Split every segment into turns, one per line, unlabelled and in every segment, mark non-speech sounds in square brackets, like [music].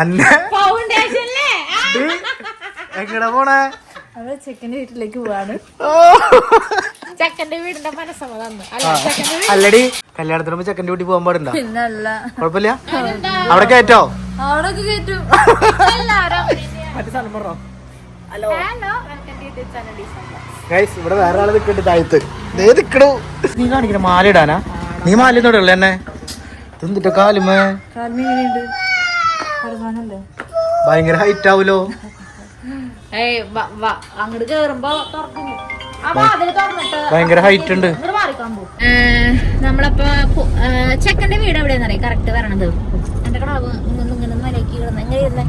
അന്നെ എങ്ങടെ പോണേ?
അവൾ ചെക്കന്റെ വീട്ടിലേക്ക് പോവാണ്. ചെക്കന്റെ വീടിന്റെ ചെക്കന്റെ
അല്ലടി കല്യാണത്തിന് മുമ്പ് ചെക്കന്റെ വീട്ടിൽ പോകാൻ പാടുണ്ടോ?
പിന്നല്ല.
കുഴപ്പമില്ല? അവിടെ കയറ്റോ?
അവിടെ ഹലോ
ഗൈസ് ഇവിടെ വേറെ ആൾ നിൽക്കണ്ട് താഴത്ത്. ദേ നിക്കണു. നീ കാണിക്കണ മാല ഇടാനാ നീ മാല ഉള്ളു എന്നെ തിന്നിട്ടോ കാലുമേ
കറുകാനല്ലേ
ഭയങ്കര ഹൈറ്റ് ആവൂലോ?
അങ്ങോട്ട് കേറുമ്പോ തുറക്കുന്നു.
ഭയങ്കര ഹൈറ്റ് ഉണ്ട്.
നമ്മളപ്പോ ചെക്കന്റെ വീട് എവിടെയാന്ന് അറിയാം? കറക്റ്റ് വരണത്. എന്റെ കടാവ് ഇങ്ങനെ ഇങ്ങനെ മലയ്ക്ക് കിടന്ന് എങ്ങനെ ഇരുന്നേ.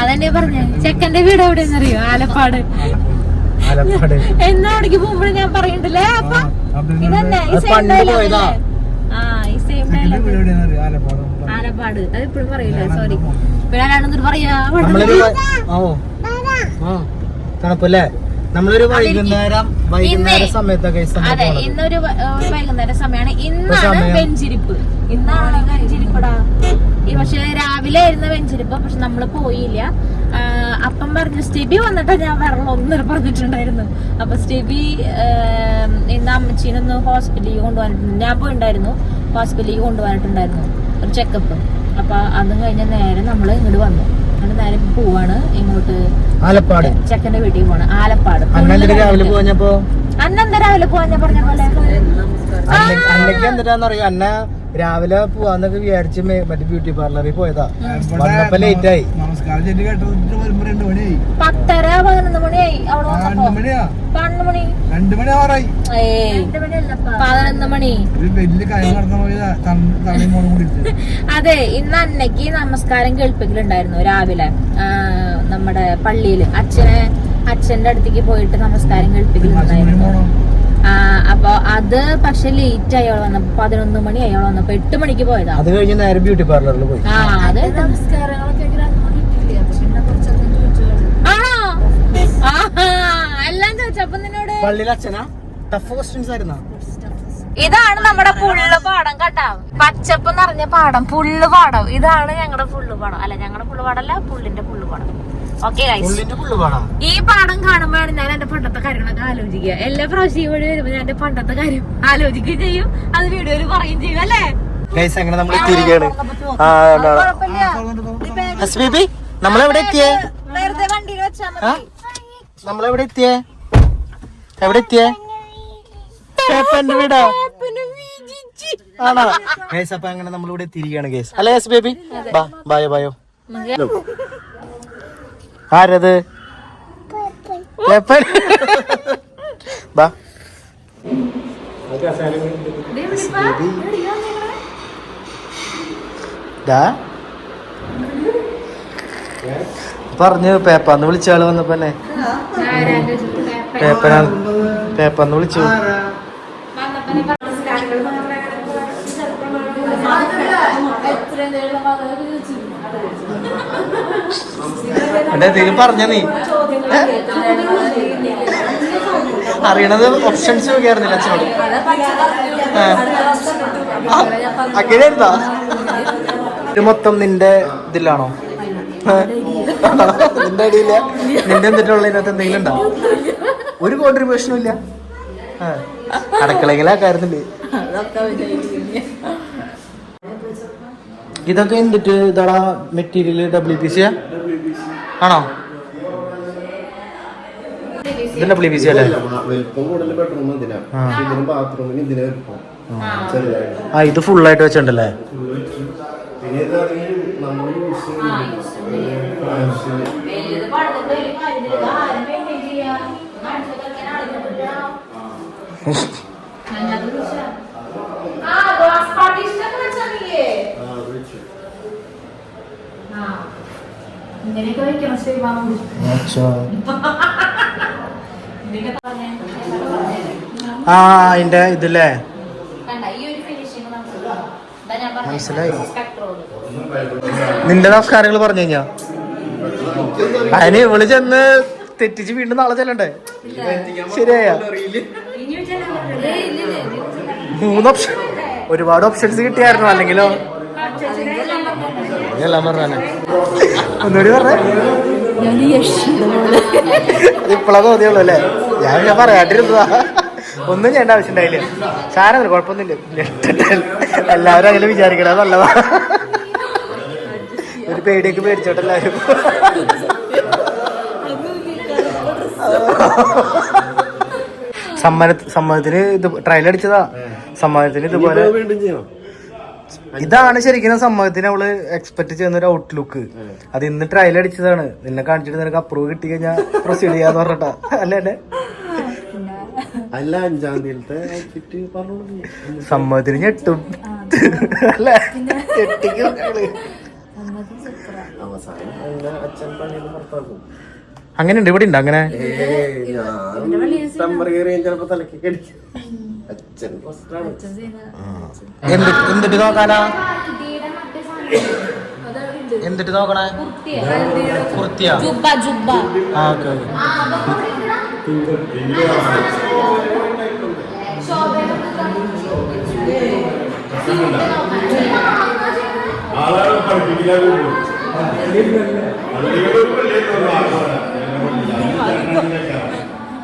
അതെന്നെ പറഞ്ഞേ. ചെക്കന്റെ വീട് എവിടെയാന്ന് അറിയോ? ആലപ്പാട്. എന്നാ അവിടേക്ക് പോകുമ്പോഴും ഞാൻ പറയണ്ടല്ലേ? അപ്പൊ ഇതന്നെ. ആ. ആലപ്പാട്. അത് ഇപ്പോഴും പറയില്ല? സോറി ഇപ്പോഴാണെന്നിട്ട് പറയാ.
തണുപ്പല്ലേ? നമ്മളൊരു വൈകുന്നേരം വൈകുന്നേര സമയത്തൊക്കെ
അതെ ഇന്നൊരു വൈകുന്നേര സമയമാണ് ഇന്നാണ്. വെഞ്ചിരിപ്പ്. ഇന്നാണ് വെഞ്ചിരിപ്പടാ. ഈ പക്ഷെ രാവിലെ ആയിരുന്ന വെഞ്ചിരിപ്പ് പക്ഷെ നമ്മൾ പോയില്ല. അപ്പം പറഞ്ഞു സ്റ്റെബി വന്നിട്ട് ഞാൻ വെള്ളം ഒന്നര പറഞ്ഞിട്ടുണ്ടായിരുന്നു. അപ്പൊ സ്റ്റെബി ഇന്ന് അമ്മച്ചീനൊന്ന് ഹോസ്പിറ്റലിൽ കൊണ്ടുപോകാനിട്ടുണ്ട് ഞാൻ പോയിണ്ടായിരുന്നു. ഹോസ്പിറ്റലിൽ കൊണ്ടുപോകാനായിട്ടുണ്ടായിരുന്നു. ഒരു ചെക്കപ്പ് അപ്പൊ അതും കഴിഞ്ഞ നേരെ നമ്മൾ ഇങ്ങോട്ട് വന്നു. എന്നിട്ട് നേരെ പോവാണ് ഇങ്ങോട്ട്.
ആലപ്പാട്.
ചെക്കന്റെ വീട്ടിൽ പോവാണ്. ആലപ്പാട്.
രാവിലെ പോഞ്ഞപ്പോ
അന്നെന്താ രാവിലെ പോവാൻ പറഞ്ഞ പോലെ?
അന്ന രാവിലെ പോവാന്നൊക്കെ വിചാരിച്ച് മറ്റേ ബ്യൂട്ടി പാർലറിൽ പോയതാ. വന്നപ്പോ ലേറ്റ് ആയി.
മണിയായി
പത്തര പതിനൊന്ന് മണിയായി. അവിടെ
ആ, രണ്ട്
വന്നപ്പോ
മണിയാ?
പതിനൊന്ന് മണി.
മണി
പതിനൊന്ന് [laughs] അതെ ഇന്ന് അന്നയ്ക്ക് നമസ്കാരം കേൾപ്പിക്കലുണ്ടായിരുന്നു രാവിലെ. നമ്മുടെ പള്ളിയിൽ. അച്ഛനെ അച്ഛന്റെ അടുത്തേക്ക് പോയിട്ട് നമസ്കാരം കേൾപ്പിക്കലുണ്ടായിരുന്നു. അപ്പൊ അത് പക്ഷെ ലേറ്റ് അയാൾ വന്നപ്പോ പതിനൊന്ന് മണി അയാൾ വന്നപ്പോ എട്ട് മണിക്ക് പോയതാ.
അത് കഴിഞ്ഞ് നേരെ ബ്യൂട്ടി പാർലറിൽ പോയി.
ആ അത് ആണോ? ആഹാ, എല്ലാം ചോദിച്ചപ്പോ നിന്നോട്?
പള്ളിയിൽ അച്ഛനാ? ടഫ് ക്വസ്റ്റ്യൻസ് ആയിരുന്നാ?
ഇതാണ് നമ്മുടെ പുള്ള് പാടം കേട്ടോ. പച്ചപ്പ് നിറഞ്ഞ പാടം പുള്ള് പാടം ഇതാണ് ഞങ്ങളുടെ പുള്ള് പാടം അല്ല ഞങ്ങളുടെ പുള്ള് പാടല്ല പുള്ളിന്റെ പുള്ള് പാടം ഓക്കെ ഈ പാടം കാണുമ്പോഴാണ് ഞാൻ എന്റെ പണ്ടത്തെ കാര്യങ്ങളൊക്കെ ആലോചിക്കുക. എല്ലാ പ്രാവശ്യം ഈ വഴി വരുമ്പോ ഞാൻ എന്റെ പണ്ടത്തെ കാര്യം ആലോചിക്കുകയും ചെയ്യും. അത് വീഡിയോയിൽ പറയുകയും ചെയ്യും അല്ലേ?
അങ്ങനെ നമ്മൾ ബി നമ്മളെവിടെ എത്തിയേ? നമ്മളെവിടെ എത്തിയേ? എവിടെ എത്തിയേ? പേപ്പന്റെ വീടാ. ആണോ? ഗൈസ് അപ്പൊ അങ്ങനെ നമ്മളിവിടെ തിരികെയാണ് ഗൈസ് അല്ലേ എസ് ബേബി ബാ? ബായോ ബായോ. ആരത്? പേപ്പർ ബാ. പറഞ്ഞു പേപ്പാന്ന് വിളിച്ചാൾ വന്നപ്പോ തന്നെ പേപ്പനാണ് പേപ്പന്ന് വിളിച്ചു എന്റെ എന്തെങ്കിലും പറഞ്ഞ നീ? അറിയണത് ഓപ്ഷൻസ് നോക്കിയായിരുന്നില്ല അച്ഛനോട്. അങ്ങനെ എന്താ അങ്ങനെയായിരുന്നാ ഇത് മൊത്തം നിന്റെ ഇതിലാണോ? നിന്റെ അടിയില്ല നിന്റെ എന്തിട്ടുള്ള ഇതിനകത്ത് എന്തെങ്കിലും ഉണ്ടോ? ഒരു കോൺട്രിബ്യൂഷനും ഇല്ല. അടുക്കളയിലാക്കായിരുന്നില്ലേ ഇതൊക്കെ എന്തിട്ട് ഇതാടാ മെറ്റീരിയൽ ഡബ്ല്യു പി സി ആണോ ഇത് ഡബ്ല്യു പി സി അല്ലേ ആ. ഇത് ഫുള്ളായിട്ട് വെച്ചിട്ടുണ്ടല്ലേ
പിന്നെ ഇതാണെങ്കിൽ നമ്മൾ യൂസ് ചെയ്യുന്ന ആവശ്യമില്ല ആ, അത് വെച്ചു.
ആ അതിന്റെ ഇതില്ലേ. മനസ്സിലായി. നിന്റെ നമസ്കാരങ്ങൾ പറഞ്ഞു കഴിഞ്ഞാ? അതിന് ഇവൾ ചെന്ന് തെറ്റിച്ച് വീണ്ടും നാളെ ചെല്ലണ്ടേ? ശരിയായ. മൂന്ന് ഓപ്ഷൻ ഒരുപാട് ഓപ്ഷൻസ് കിട്ടിയായിരുന്നു? അല്ലെങ്കിലോ? എല്ലാം പറഞ്ഞാലേ ഒന്നുകൂടി പറഞ്ഞേ. ഇപ്പളാ തോന്നിയുള്ളൂ അല്ലേ? ഞാൻ ഞാൻ പറയാണ്ടിരുന്നതാ. ഒന്നും ചെയ്യേണ്ട ആവശ്യം ഉണ്ടായില്ല സാധനം കുഴപ്പമൊന്നുമില്ല എല്ലാവരും അങ്ങനെ വിചാരിക്കണം നല്ലതാ. ഒരു പേടിയൊക്കെ പേടിച്ചോട്ടെ എല്ലാവരും. സമ്മാനത്തിന് ഇത് ട്രയൽ അടിച്ചതാ. സമ്മാനത്തിന് ഇതുപോലെ
ഇനിയിപ്പോ വീണ്ടും ചെയ്യണം.
ഇതാണ് ശരിക്കും സമ്മതത്തിന് അവൾ എക്സ്പെക്ട് ചെയ്യുന്ന ഒരു ഔട്ട്ലുക്ക് അത് ഇന്ന് ട്രയൽ അടിച്ചതാണ്. നിന്നെ കാണിച്ചിട്ട് നിനക്ക് അപ്രൂവ് കിട്ടി കഴിഞ്ഞാൽ പ്രൊസീഡ് ചെയ്യാന്ന് പറഞ്ഞിട്ടാ. അല്ലേ അല്ലേ?
അല്ല അഞ്ചാം തീയതിയിലത്തെ
സംഭവത്തിന് ഞെട്ടും. അല്ല? ഞെട്ടിക്കും അങ്ങനെ ഉണ്ട് ഇവിടെ ഉണ്ട് അങ്ങനെ?
അച്ഛൻ.
എന്തിട്ട് നോക്കാനാ? എന്തിട്ട് നോക്കണേ? കുർത്തിയാ? ഓക്കെ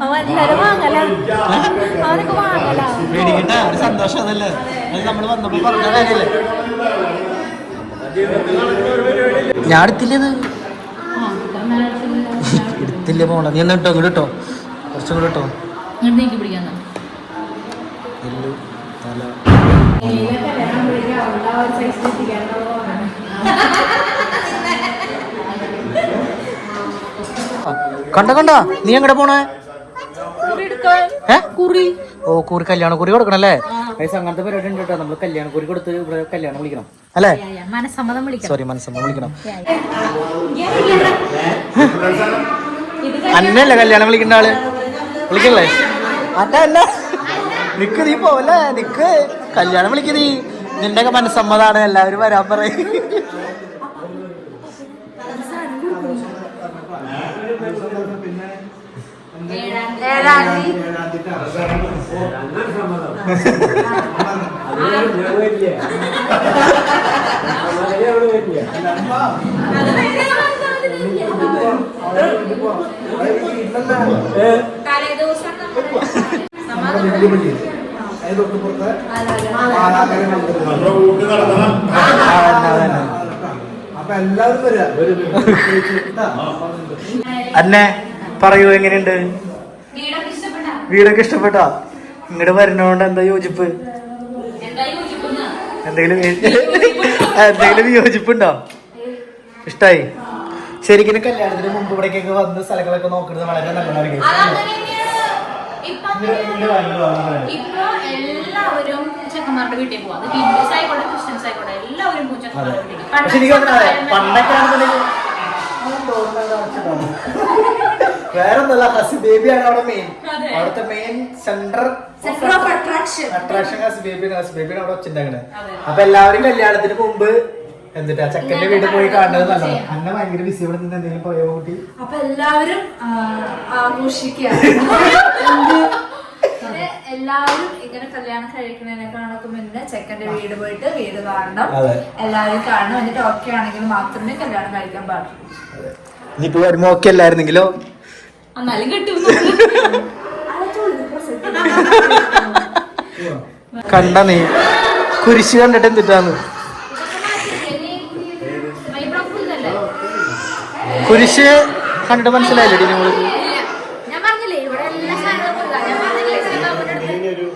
അവൻ എല്ലാരും വാങ്ങല? അവനൊക്കെ വാങ്ങല?
മേടിക്കട്ടെ ഒരു സന്തോഷം അതല്ലേ അത് നമ്മൾ വന്നപ്പോ പറഞ്ഞ കാര്യല്ലേ? ഞാൻ എടുത്തില്ലത് എടുത്തില്ല പോണ നീ എന്നാ ഇട്ടോ ഇങ്ങോട്ട് ഇട്ടോ. കുറച്ചും കൂടെ ഇട്ടോ. കണ്ട കണ്ട? നീ എങ്ങടെ പോണേ?
കുറി.
ഓ കുറി കല്യാണ കുറി കൊടുക്കണല്ലേ? അങ്ങനത്തെ പരിപാടി ഉണ്ട് കേട്ടോ. നമ്മൾ കല്യാണ കുറി കൊടുത്ത് ഇവിടെ കല്യാണം വിളിക്കണം. അല്ലേ?
മനസ്സമ്മതം വിളിക്കണം.
സോറി മനസ്സമ്മതം വിളിക്കണം. അന്നല്ലേ കല്യാണം വിളിക്കുന്ന ആൾ? വിളിക്കണല്ലേ? അല്ല നിക്ക് നീ പോവല്ലേ? നിക്ക്. കല്യാണം വിളിക്ക് നീ. നിന്റെ മനസ്സമ്മതാണ്. എല്ലാവരും വരാൻ പറയും.
അപ്പൊ എല്ലാവരും വരാ
അന്നെ പറയൂ എങ്ങനെയുണ്ട് വീടൊക്കെ ഇഷ്ടപ്പെട്ടാ? ഇങ്ങോട്ട് വരണോണ്ട് എന്താ യോജിപ്പ്? എന്തെങ്കിലും എന്തെങ്കിലും യോജിപ്പുണ്ടോ? ഇഷ്ടായി. ശരിക്കും കല്യാണത്തിന് മുമ്പ് ഇവിടേക്കൊക്കെ വന്ന് സ്ഥലങ്ങളൊക്കെ നോക്കുന്നത് വളരെ നല്ലതായിരിക്കും.
ചെക്കന്മാരുടെ വീട്ടിൽ പോവാം. അത് ഹിന്ദുസ് ആയിക്കോട്ടെ ക്രിസ്ത്യൻസ് ആയിക്കോട്ടെ എല്ലാവരും പോകും ചെക്കന്മാരുടെ വീട്ടിൽ.
പണ്ടൊക്കെ ആണെന്നുണ്ടെങ്കിൽ വേറെ ഒന്നല്ല ഹസി ബേബിയാണ് അവിടെ മെയിൻ അവിടുത്തെ മെയിൻ സെന്റർ അട്രാക്ഷൻ ഹസി ബേബിയാണ്. ഹസി ബേബിയാണ് അവിടെ വെച്ചിട്ടുണ്ടാക്കണേ. അപ്പൊ എല്ലാവരും കല്യാണത്തിന് മുമ്പ് എന്നിട്ട് ആ ചെക്കന്റെ വീട്ടിൽ പോയി കാണുന്നത് നല്ലതാണ്. അന്നെ ഭയങ്കര ബിസി ഇവിടെ നിന്ന് എന്തെങ്കിലും പോയോ കുട്ടി?
അപ്പൊ എല്ലാവരും ആഘോഷിക്കുക [laughs] എല്ലാവരും ഇങ്ങനെ കല്യാണം കഴിക്കുന്നതിനേക്കാളൊക്കെ മുന്നേ ചെക്കന്റെ വീട് പോയിട്ട് വീട് കാണണം. എല്ലാവരും കാണണം. എന്നിട്ട് ഓക്കെ ആണെങ്കിൽ മാത്രമേ കല്യാണം കഴിക്കാൻ പാടുള്ളൂ.
ഇനിയിപ്പോ വരുമ്പോ ഓക്കെ അല്ലായിരുന്നെങ്കിലോ?
എന്നാലും കിട്ടും
കണ്ട നീ. കുരിശ് കണ്ടിട്ട് എന്തിട്ടാന്ന് കുരിശ് കണ്ടിട്ട് മനസ്സിലായില്ലേ നിങ്ങൾക്ക്
ഞാൻ പറഞ്ഞില്ലേ ഇവിടെ എല്ലാ സാധനങ്ങളും ഞാൻ പറഞ്ഞില്ലേ ശ്രീകാവിന്റെ അടുത്ത്
ഇനിയൊരു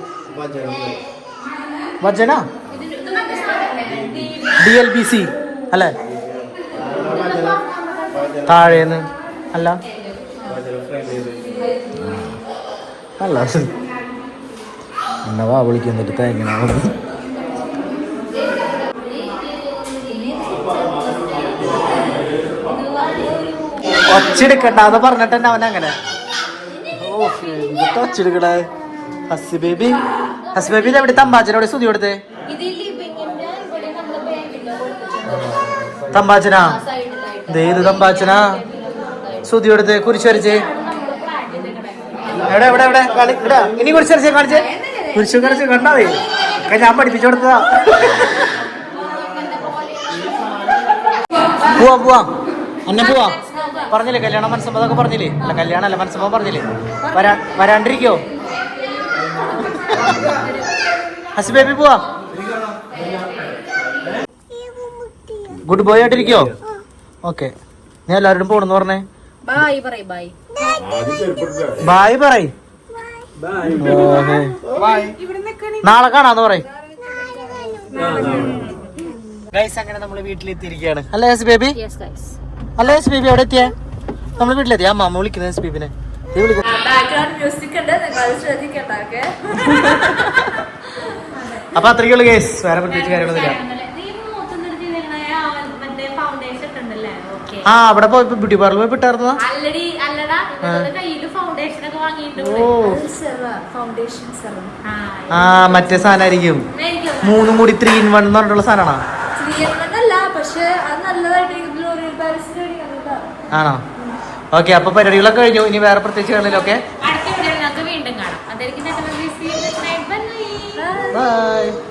വചനം
ഡി എൽ ബി സി അല്ലേ? താഴേന്ന്. അല്ല. അല്ല. എന്നവാ വിളിക്കുന്നിട്ട് തേങ്ങ ഒച്ചെടുക്കണ്ട അത് പറഞ്ഞിട്ട് തന്നെ അവൻ അങ്ങനെ. എന്നിട്ട് ഒച്ചെടുക്കട? ഹസ് ബേബി. ഹസ് ബേബി എവിടെ? തമ്പാച്ചനോട് സ്തുതി കൊടുത്തേ. തമ്പാച്ചനാ? ഇത് തമ്പാച്ചനാ. സ്തുതി കൊടുത്തേ കുരിശ് വരച്ചേ. എവിടെ എവിടെ എവിടെ? കളി ഇനി കുരിശ് കുറച്ച് കാണിച്ചേ. കുരിശ് കുറച്ച് കണ്ടാ മതി. ഞാൻ പഠിപ്പിച്ചു കൊടുത്തതാ. പോവാ പോവാ. അന്നെ പോവാ. പറഞ്ഞില്ലേ കല്യാണ കല്യാണം മനസ്സമ്മതൊക്കെ പറഞ്ഞില്ലേ? അല്ല കല്യാണം അല്ല മനസ്സമ്മതം പറഞ്ഞില്ലേ? വരാ വരാണ്ടിരിക്കോ? ഹസ് ബേബി പോവാ. ഗുഡ് ബോയ് ആയിട്ടിരിക്കോ? ഓക്കെ. നീ എല്ലാവരോടും പോണെന്ന് പറഞ്ഞേ.
ബായ് പറയും ബായ്
പറയും. നാളെ കാണാന്ന് പറയ്. ഗൈസ് അങ്ങനെ നമ്മൾ വീട്ടിലെത്തിയിരിക്കുകയാണ്. അല്ലേ എസ് ബേബി
യെസ്
അല്ല ബേബി എവിടെ എത്തിയേ നമ്മൾ വീട്ടിലെത്തി. അമ്മ അമ്മ വിളിക്കുന്നത് ബേബിനെ അപ്പൊ അത്രയ്ക്കുള്ളൂ വേറെ പ്രത്യേകിച്ച് കാര്യങ്ങളൊന്നുമില്ല.
ഫൗണ്ടേഷൻ ഉണ്ടല്ലേ? ഓക്കെ
ആ അവിടെ പോയി ബ്യൂട്ടി പാർലർ പോയി വിട്ടായിരുന്നോ ആ മറ്റേ സാധനമായിരിക്കും. മൂന്നും കൂടി ത്രീ ഇൻ വൺ എന്ന് പറഞ്ഞിട്ടുള്ള സാധനമാണോ? ആണോ? ഓക്കെ അപ്പൊ പരിപാടികളൊക്കെ കഴിഞ്ഞു. ഇനി വേറെ പ്രത്യേകിച്ച്
കാണലൊക്കെ വീണ്ടും കാണാം.
ബൈ